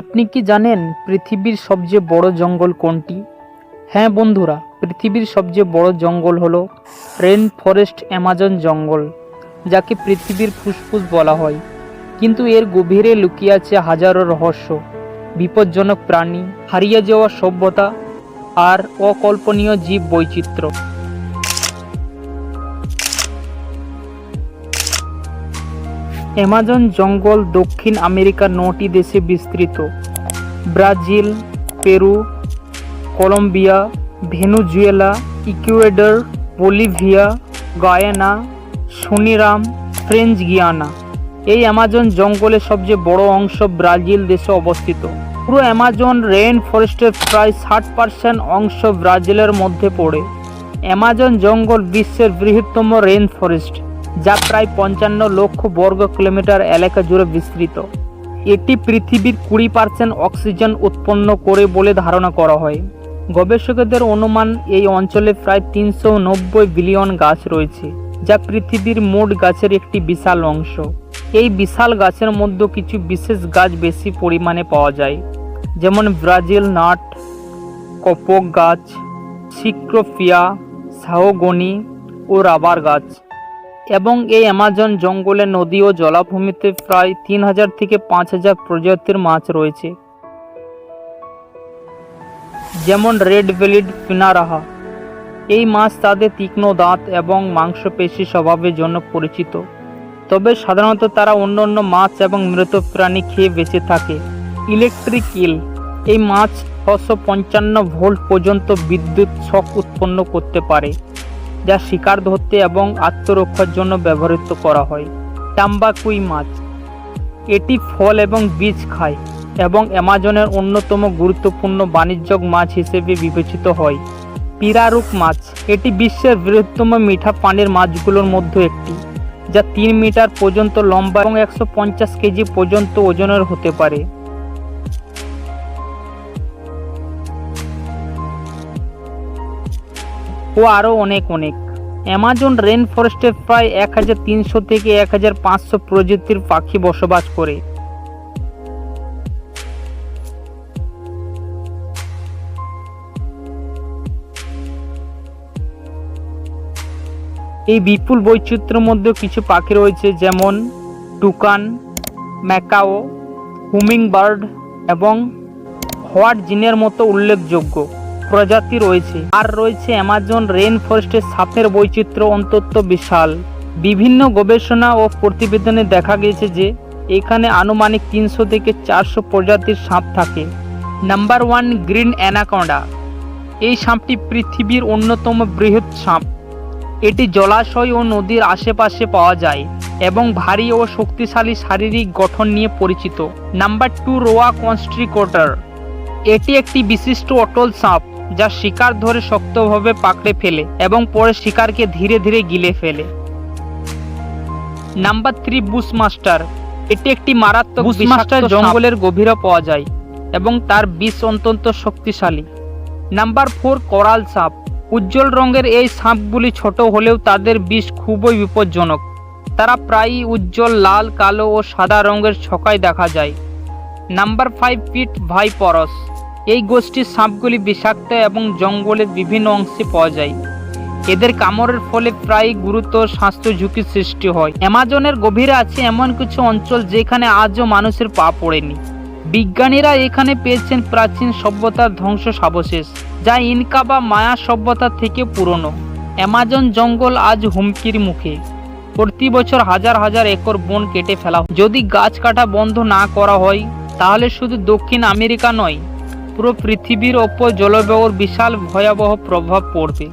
আপনি কি জানেন পৃথিবীর সবচেয়ে বড় জঙ্গল কোনটি? হ্যাঁ বন্ধুরা, পৃথিবীর সবচেয়ে বড় জঙ্গল হলো রেন ফরেস্ট অ্যামাজন জঙ্গল, যাকে পৃথিবীর ফুসফুস বলা হয়। কিন্তু এর গভীরে লুকিয়ে আছে হাজারো রহস্য, বিপজ্জনক প্রাণী, হারিয়ে যাওয়া সভ্যতা আর অকল্পনীয় জীব বৈচিত্র্য অ্যামাজন জঙ্গল দক্ষিণ আমেরিকার নটি দেশে বিস্তৃত। Brazil, Peru, Colombia, Venezuela, Ecuador, Bolivia, Guyana, Suriname, French Guiana. এই অ্যামাজন জঙ্গলের সবচেয়ে বড় অংশ ব্রাজিল দেশে অবস্থিত। পুরো অ্যামাজন রেইন ফরেস্টের প্রায় ষাট পার্সেন্ট অংশ ব্রাজিলের মধ্যে পড়ে। অ্যামাজন জঙ্গল বিশ্বের বৃহত্তম রেইন ফরেস্ট। যা প্রায় পঞ্চান্ন লক্ষ বর্গ কিলোমিটার এলাকা জুড়ে বিস্তৃত। এটি পৃথিবীর কুড়ি পার্সেন্ট অক্সিজেন উৎপন্ন করে বলে ধারণা করা হয়। গবেষকদের অনুমান, এই অঞ্চলে প্রায় তিনশো নব্বই বিলিয়ন গাছ রয়েছে, যা পৃথিবীর মোট গাছের একটি বিশাল অংশ। এই বিশাল গাছের মধ্যে কিছু বিশেষ গাছ বেশি পরিমাণে পাওয়া যায়, যেমন ব্রাজিল নাট, কপক গাছ সিক্রোফিয়া সাহগনি ও রাবার গাছ। এবং এই অ্যামাজন জঙ্গলে নদী ও জলাভূমিতে প্রায় তিন হাজার থেকে পাঁচ হাজার প্রজাতির মাছ রয়েছে। যেমন রেড বেলিড পিনারাহা এই মাছ তাদের তীক্ষ্ণ দাঁত এবং মাংসপেশি স্বভাবের জন্য পরিচিত। তবে সাধারণত তারা অন্য অন্য মাছ এবং মৃত প্রাণী খেয়ে বেঁচে থাকে। Electric eel. এই মাছ ছশো পঞ্চান্ন ভোল্ট পর্যন্ত বিদ্যুৎ শক উৎপন্ন করতে পারে। যা শিকার ধরতে এবং আত্মরক্ষার জন্য ব্যবহৃত করা হয়। টাম্বাকুই মাছ। এটি ফল এবং বীজ খায় এবং অ্যামাজনের অন্যতম গুরুত্বপূর্ণ বাণিজ্যিক মাছ হিসেবে বিবেচিত হয়। পিরারুক মাছ। এটি বিশ্বের বৃহত্তম মিঠা পানির মাছগুলোর মধ্যে একটি, যা তিন মিটার পর্যন্ত লম্বা এবং একশো পঞ্চাশ কেজি পর্যন্ত ওজনের হতে পারে। ও আরও অনেক অনেক। অ্যামাজন রেন ফরেস্টে প্রায় এক হাজার তিনশো থেকে এক হাজার পাঁচশো প্রজাতির পাখি বসবাস করে। এই বিপুল বৈচিত্র্যের মধ্যে কিছু পাখি রয়েছে, যেমন টুকান ম্যাকাও হুমিং বার্ড এবং হোয়াট জিনের মতো উল্লেখযোগ্য। প্রজাতি রয়েছে। আর রয়েছে অ্যামাজন রেন ফরেস্টের সাপের বৈচিত্র্য অন্তত বিশাল। বিভিন্ন গবেষণা ও প্রতিবেদনে দেখা গেছে যে, এখানে আনুমানিক তিনশো থেকে চারশো প্রজাতির সাপ থাকে। Number one green anaconda. এই সাপটি পৃথিবীর অন্যতম বৃহৎ সাপ। এটি জলাশয় ও নদীর আশেপাশে পাওয়া যায় এবং ভারী ও শক্তিশালী শারীরিক গঠন নিয়ে পরিচিত। নাম্বার টু রোয়া কনস্ট্রিকোটার। এটি একটি বিশিষ্ট অটল সাপ। যা শিকার ধরে শক্তভাবে পাকড়ে ফেলে এবং পরে শিকারকে ধীরে ধীরে গিলে ফেলে। নাম্বার থ্রি বুশমাস্টার এটি একটি মারাত্মক বুশমাস্টার জঙ্গলের গভীরে পাওয়া যায় এবং তার বিষ অত্যন্ত শক্তিশালী। নাম্বার ফোর করাল সাপ। উজ্জ্বল রঙের এই সাপগুলি ছোট হলেও তাদের বিষ খুবই বিপজ্জনক। তারা প্রায়ই উজ্জ্বল লাল কালো ও সাদা রঙের ছকায় দেখা যায়। নাম্বার ফাইভ পিট ভাইপরস এই গোষ্ঠীর সাপগুলি বিষাক্ত এবং জঙ্গলের বিভিন্ন অংশে পাওয়া যায়। এদের কামড়ের ফলে প্রায় গুরুতর স্বাস্থ্য ঝুঁকির সৃষ্টি হয়। অ্যামাজনের গভীরে আছে এমন কিছু অঞ্চল যেখানে আজও মানুষের পা পড়েনি। বিজ্ঞানীরা এখানে পেয়েছেন প্রাচীন সভ্যতার ধ্বংস সাবশেষ, যা ইনকা বা মায়া সভ্যতা থেকে পুরনো। অ্যামাজন জঙ্গল আজ হুমকির মুখে। প্রতি বছর হাজার হাজার একর বন কেটে ফেলা। যদি গাছ কাটা বন্ধ না করা হয়, তাহলে শুধু দক্ষিণ আমেরিকা নয় পুরো পৃথিবীর ওপর জলবায়ুর বিশাল ভয়াবহ প্রভাব পড়বে।